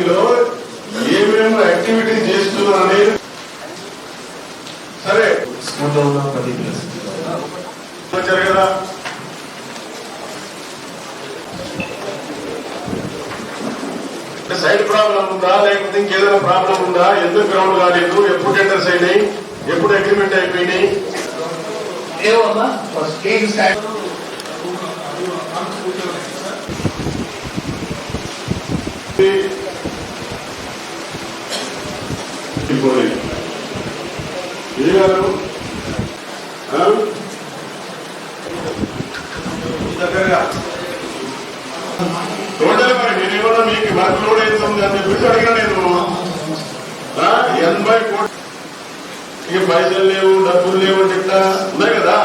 కాలనీలో ఏమేమి యాక్టివిటీస్ చేస్తున్నారు అనేది సరే. స్కూల్లో ఉన్న పది ప్లస్ వచ్చారు కదా సైడ్ ప్రాబ్లం ఉందా? లేకపోతే ఇంకేదైనా ప్రాబ్లం ఉందా? ఎందుకు గ్రౌండ్ కాలేదు? ఎప్పుడు టెండర్స్ అయినాయి? ఎప్పుడు అగ్రిమెంట్ అయిపోయినాయి? ఏమన్నా ఫస్ట్ ఏ గారు. ఆ? దగ్గరగా టోటల్ మరి నేనేమన్నా మీకు వర్క్ లోడ్ అవుతుంది అని చెప్పేసి అడిగా నేను ఎనభై కోట్లు ఇక పైసలు లేవు డబ్బులు లేవు అని చెప్తా ఉన్నాయి కదా.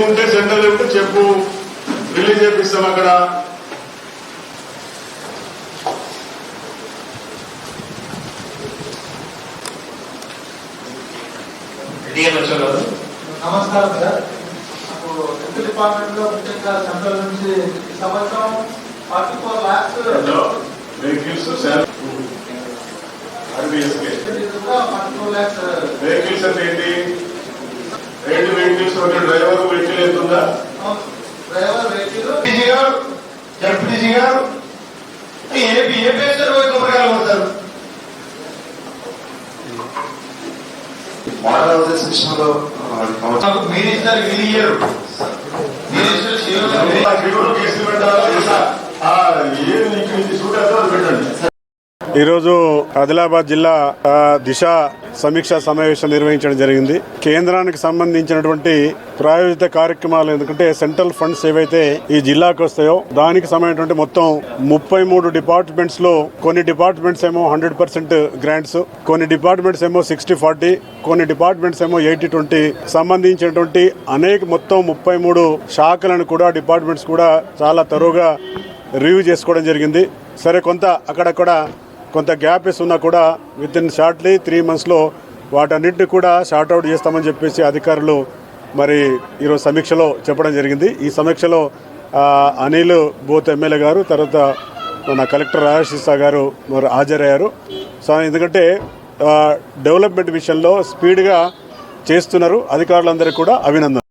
ఉంటే సెంటర్ ఉంటే చెప్పు. రిలీజ్ చేపిస్తాం అక్కడ డిఎం వచ్చారు కదా నమస్కారం సార్ నాకు హెల్త్ డిపార్ట్మెంట్లో ముఖ్యంగా సెంట్రల్ నుంచి సంవత్సరం ఫార్టీ ఫోర్ ల్యాక్స్ వెహికల్స్ అంటే ఏంటి రెండు వెహికల్స్ ఒక డ్రైవర్ వెహికల్ వెళ్తుందా డ్రైవర్ వెహికల్ ఎంపీసీ గారు జడ్పీసీ గారు ఏపీ ఏ పోయి కొబ్బరికాయలు కొడతారు మోడల్ హౌసెస్ విషయంలో అది కావచ్చు మాకు కేసులు పెట్టాలా లేదా? నీకు ఇది అది పెట్టండి ఈరోజు ఆదిలాబాద్ జిల్లా దిశ సమీక్షా సమావేశం నిర్వహించడం జరిగింది. కేంద్రానికి సంబంధించినటువంటి ప్రాయోజిత కార్యక్రమాలు ఎందుకంటే సెంట్రల్ ఫండ్స్ ఏవైతే ఈ జిల్లాకు వస్తాయో దానికి సంబంధించినటువంటి మొత్తం ముప్పై మూడు డిపార్ట్మెంట్స్లో కొన్ని డిపార్ట్మెంట్స్ ఏమో హండ్రెడ్ పర్సెంట్ గ్రాంట్స్ కొన్ని డిపార్ట్మెంట్స్ ఏమో సిక్స్టీ ఫార్టీ కొన్ని డిపార్ట్మెంట్స్ ఏమో ఎయిటీ ట్వంటీ. సంబంధించినటువంటి అనేక మొత్తం ముప్పై మూడు శాఖలను కూడా డిపార్ట్మెంట్స్ కూడా చాలా తరువుగా రివ్యూ చేసుకోవడం జరిగింది. సరే కొంత అక్కడక్కడ కొంత గ్యాప్ ఉన్నా కూడా విత్ ఇన్ షార్ట్లీ త్రీ మంత్స్లో వాటన్నిటిని కూడా షార్ట్అవుట్ చేస్తామని చెప్పేసి అధికారులు మరి ఈరోజు సమీక్షలో చెప్పడం జరిగింది. ఈ సమీక్షలో అనిల్ బోత్ ఎమ్మెల్యే గారు తర్వాత మన కలెక్టర్ రాజశిస్తా గారు మరి హాజరయ్యారు. సో ఎందుకంటే డెవలప్మెంట్ విషయంలో స్పీడ్గా చేస్తున్నారు. అధికారులందరికీ కూడా అభినందన